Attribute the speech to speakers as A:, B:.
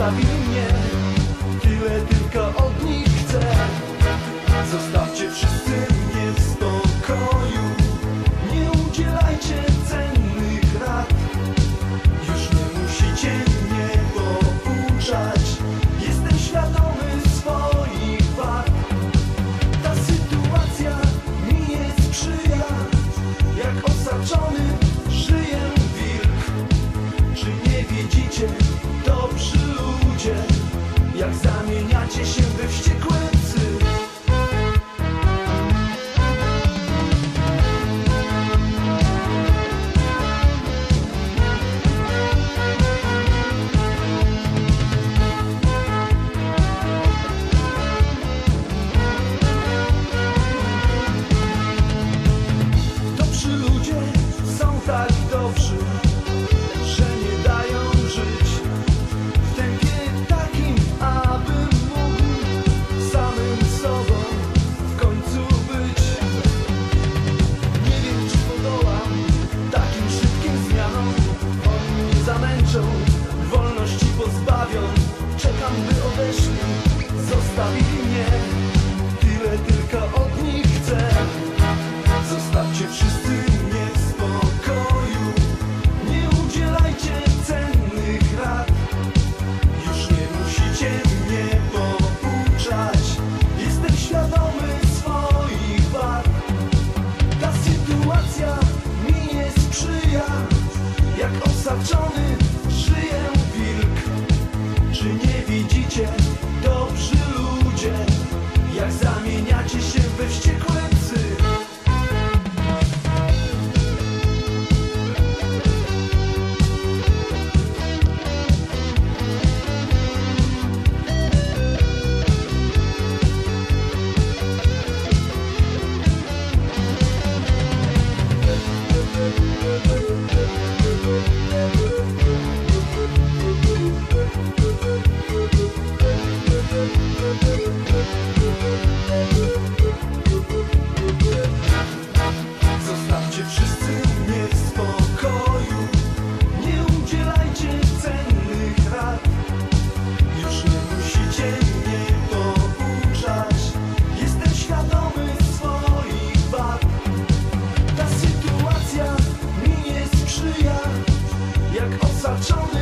A: zostawił mnie. Tyle tylko zostawi mnie Tyle tylko od nich chcę. Zostawcie wszyscy mnie w spokoju. Nie udzielajcie cennych rad. Już nie musicie mnie pouczać. Jestem świadomy swoich wad. Ta sytuacja mi nie sprzyja. Jak osaczony żyję wilk. Czy nie widzicie? Show me